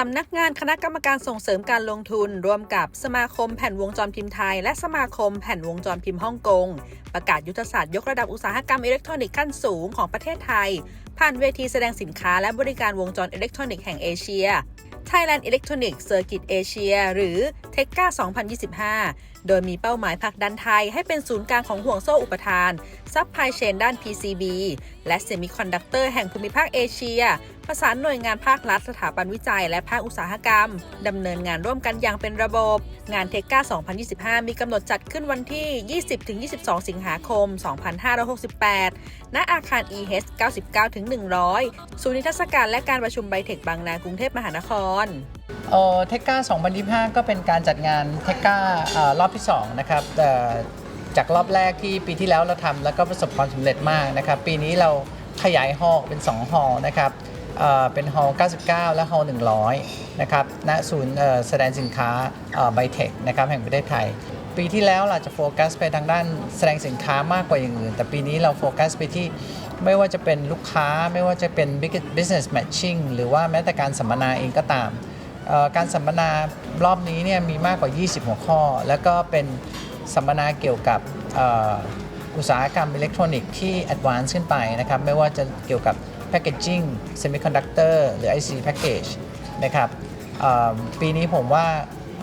สำนักงานคณะกรรมการส่งเสริมการลงทุน ร่วมกับสมาคมแผ่นวงจรพิมพ์ไทย และสมาคมแผ่นวงจรพิมพ์ฮ่องกง ประกาศยุทธศาสตร์ยกระดับอุตสาหกรรมอิเล็กทรอนิกส์ขั้นสูงของประเทศไทย ผ่านเวทีแสดงสินค้าและบริการวงจรอิเล็กทรอนิกส์แห่งเอเชีย Thailand Electronic Circuit Asia หรือ t e c a 2025 โดยมีเป้าหมายผลักดันไทยให้เป็นศูนย์กลางของห่วงโซ่อุปทาน ซัพพลายเชนด้าน PCB และเซมิคอนดักเตอร์แห่งภูมิภาคเอเชีย ประสานหน่วยงานภาครัฐสถาบันวิจัยและภาคอุตสาหกรรม ดำเนินงานร่วมกันอย่างเป็นระบบ งานเทกา2025 มีกำหนดจัดขึ้นวันที่ 20-22 สิงหาคม 2568 ณ อาคาร EH 100 ศูนย์นิทรรศการและการประชุมไบเทคบางนากรุงเทพมหานครเออเทคก้า2025 ก็เป็นการจัดงานเทคก้ารอบที่ 2 นะครับจากรอบแรกที่ปีที่แล้วเราทำแล้วก็ประสบความสำเร็จมากนะครับ ปีนี้เราขยายฮอลล์เป็น 2 ฮอลล์นะครับเอ่อเป็นฮอล99 และฮอล100 นะครับณศูนย์แสดงสินค้าไบเทคนะครับแห่งประเทศไทย ปีที่แล้วเราจะโฟกัสไปทางด้านแสดงสินค้ามากกว่าอย่างอื่น แต่ปีนี้เราโฟกัสไปที่ ไม่ว่าจะเป็นลูกค้าไม่ว่าจะเป็น business matching หรือว่าแม้แต่การสัมมนาเองก็ตาม การสัมมนารอบนี้เนี่ยมีมากกว่า 20 หัวข้อ แล้วก็เป็นสัมมนาเกี่ยวกับอุตสาหกรรมอิเล็กทรอนิกส์ที่ advance ขึ้นไปนะครับ ไม่ว่าจะเกี่ยวกับ packaging semiconductor หรือ IC package นะครับปีนี้ผมว่า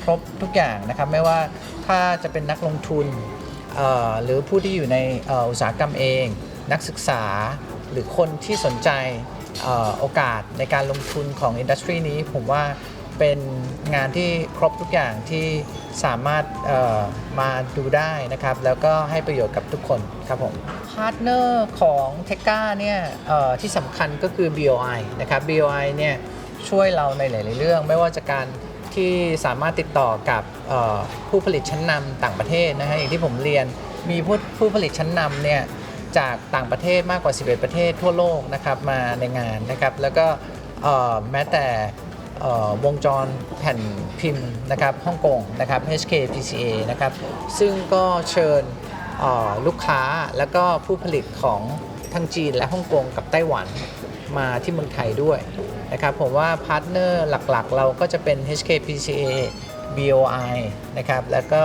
ครบทุกอย่างนะครับ ไม่ว่าถ้าจะเป็นนักลงทุนหรือผู้ที่อยู่ในอุตสาหกรรมเอง นักศึกษา หรือคนที่สนใจออโอกาสในการลงทุนของอินดัสทรีนี้ ผมว่าเป็นงานที่ครบทุกอย่างที่สามารถมาดูได้นะครับ แล้วก็ให้ประโยชน์กับทุกคนครับผมพาร์ทเนอร์ของเทค a เนี่ยที่สำคัญก็คือ BOI นะครับ BOI เนี่ยช่วยเราในหลาย ๆ เรื่อง ไม่ว่าจะการที่สามารถติดต่อกับผู้ผลิตชั้นนำต่างประเทศนะฮะอย่างที่ผมเรียนมีผู้ผู้ผลิตชั้นนำเนี่ย จากต่างประเทศมากกว่า 11 ประเทศทั่วโลกนะครับมาในงานนะครับแล้วก็แม้แต่วงจรแผ่นพิมพ์นะครับฮ่องกงนะครับ HK PCA นะครับซึ่งก็เชิญลูกค้าแล้วก็ผู้ผลิตของทั้งจีนและฮ่องกงกับไต้หวันมาที่เมืองไทยด้วยนะครับผมว่าพาร์ทเนอร์หลักๆ เราก็จะเป็น HK PCA BOI นะครับแล้วก็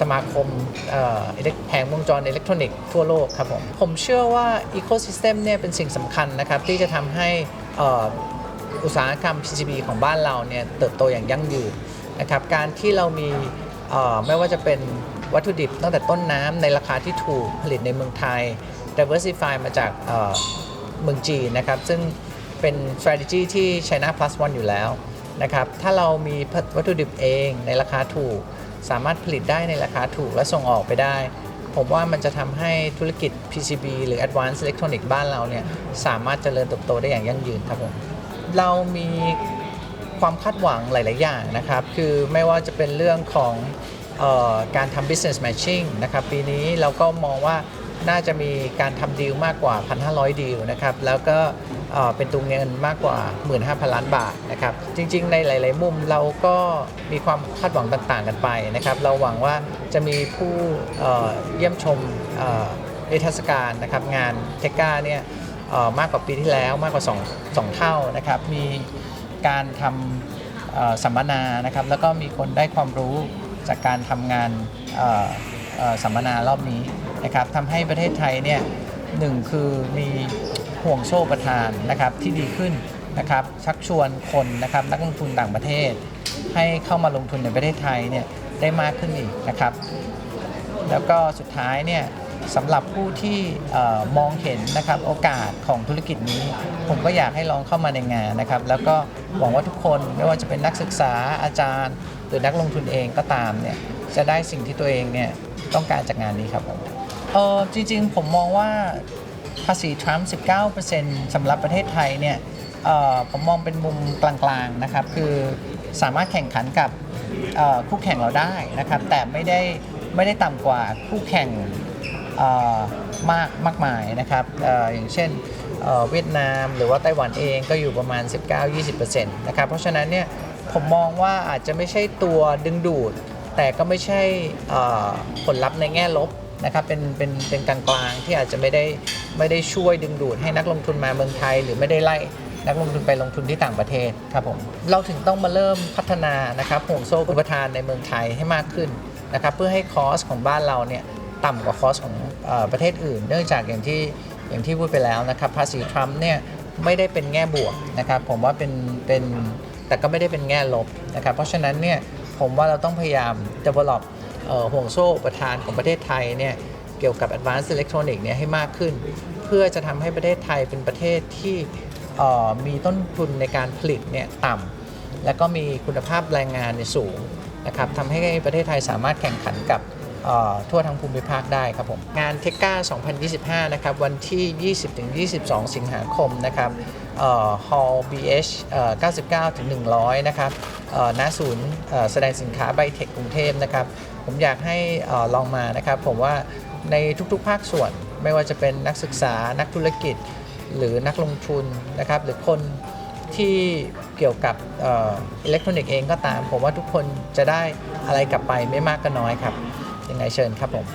สมาคมแผงวงจรอิเล็กทรอนิกส์ทั่วโลกครับผมผมเชื่อว่า Ecosystem เนี่ยเป็นสิ่งสำคัญนะครับ ที่จะทำให้อุตสาหกรรม PCB ของบ้านเราเนี่ยเติบโตอย่างยั่งยืนนะครับการที่เรามีไม่ว่าจะเป็นวัตถุดิบตั้งแต่ต้นน้ำในราคาที่ถูกผลิตในเมืองไทย diversify มาจากเอ่อเมืองจีนนะครับ ซึ่งเป็น strategy ที่ China plus one อยู่แล้วนะครับ ถ้าเรามีวัตถุดิบเองในราคาถูก สามารถผลิตได้ในราคาถูกและส่งออกไปได้ ผมว่ามันจะทำให้ธุรกิจ PCB หรือ Advanced Electronic บ้านเราเนี่ยสามารถเจริญเติบโตได้อย่างยั่งยืนครับผมเรามีความคาดหวังหลาย ๆ อย่างนะครับ คือไม่ว่าจะเป็นเรื่องของออการทำ business matching นะครับ ปีนี้เราก็มองว่าน่าจะมีการทำดีลมากกว่า 1,500 ดีลนะครับ แล้วก็ เป็นตัวเงินมากกว่า 15,000 ล้านบาทนะครับจริง ๆ ในหลาย ๆ มุมเราก็มีความคาดหวังต่าง ๆ กันไปนะครับเราหวังว่าจะมีผู้เยี่ยมชมเอ่อนิทรรศการนะครับงานเทกาเนี่ยมากกว่าปีที่แล้วมากกว่า2 2เท่านะครับมีการทำสัมมนานะครับแล้วก็มีคนได้ความรู้จากการทำงานสัมมนารอบนี้นะครับทำให้ประเทศไทยเนี่ยหนึ่งคือมี ห่วงโซ่ประทานนะครับที่ดีขึ้นนะครับชักชวนคนนะครับนักลงทุนต่างประเทศ ให้เข้ามาลงทุนในประเทศไทยเนี่ยได้มากขึ้นอีกนะครับ แล้วก็สุดท้ายเนี่ยสำหรับผู้ที่มองเห็นนะครับโอกาสของธุรกิจนี้ ผมก็อยากให้ลองเข้ามาในงานนะครับ แล้วก็หวังว่าทุกคนไม่ว่าจะเป็นนักศึกษาอาจารย์ หรือนักลงทุนเองก็ตามเนี่ยจะได้สิ่งที่ตัวเองเนี่ยต้องการจากงานนี้ครับผมเออจริงๆผมมองว่า ภาษีทรัมป์19%สำหรับประเทศไทยเนี่ยผมมองเป็นมุมกลางๆนะครับ คือสามารถแข่งขันกับคู่แข่งเราได้นะครับ แต่ไม่ได้ไม่ได้ต่ำกว่าคู่แข่งมากมากมายนะครับออย่างเช่นเวียดนามหรือว่าไต้หวันเองก็อยู่ประมาณ 19-20%นะครับ เพราะฉะนั้นเนี่ยผมมองว่าอาจจะไม่ใช่ตัวดึงดูด แต่ก็ไม่ใช่ผลลัพธ์ในแง่ลบ นะครับเป็นเป็นเป็นกลางๆที่อาจจะไม่ได้ไม่ได้ช่วยดึงดูดให้นักลงทุนมาเมืองไทย หรือไม่ได้ไล่นักลงทุนไปลงทุนที่ต่างประเทศครับผมเราถึงต้องมาเริ่มพัฒนานะครับห่วงโซ่อุปทานในเมืองไทยให้มากขึ้นนะครับเพื่อให้คอสของบ้านเราเนี่ยต่ำกว่าคอสของอประเทศอื่น เนื่องจากอย่างที่อย่างที่พูดไปแล้วนะครับภาษีทรัมป์เนี่ยไม่ได้เป็นแง่บวกนะครับผมว่าเป็นเป็นแต่ก็ไม่ได้เป็นแง่ลบนะครับเพราะฉะนั้นเนี่ยผมว่าเราต้องพยายาม develop เอ่อ ห่วงโซ่อุปทานของประเทศไทยเนี่ยเกี่ยวกับ advanced electronic เนี่ยให้มากขึ้น เพื่อจะทำให้ประเทศไทยเป็นประเทศที่มีต้นทุนในการผลิตเนี่ยต่ำแล้วก็มีคุณภาพแรงงานเนี่ยสูงนะครับทำให้ประเทศไทยสามารถแข่งขันกับทั่วทั้งภูมิภาคได้ครับผม งานเทก้า 2025 นะครับ วันที่ 20-22 สิงหาคมนะครับเอ่อ Hall BH เอ่อ99ถึง100 นะครับณศูนย์แสดงสินค้าไบเทคกรุงเทพนะครับ ผมอยากให้ลองมานะครับผมว่าในทุกๆ ภาคส่วนไม่ว่าจะเป็นนักศึกษานักธุรกิจ หรือนักลงทุนนะครับ หรือคนที่เกี่ยวกับอิเล็กทรอนิกส์เองก็ตาม ผมว่าทุกคนจะได้อะไรกลับไปไม่มากก็น้อยครับยังไงเชิญครับผม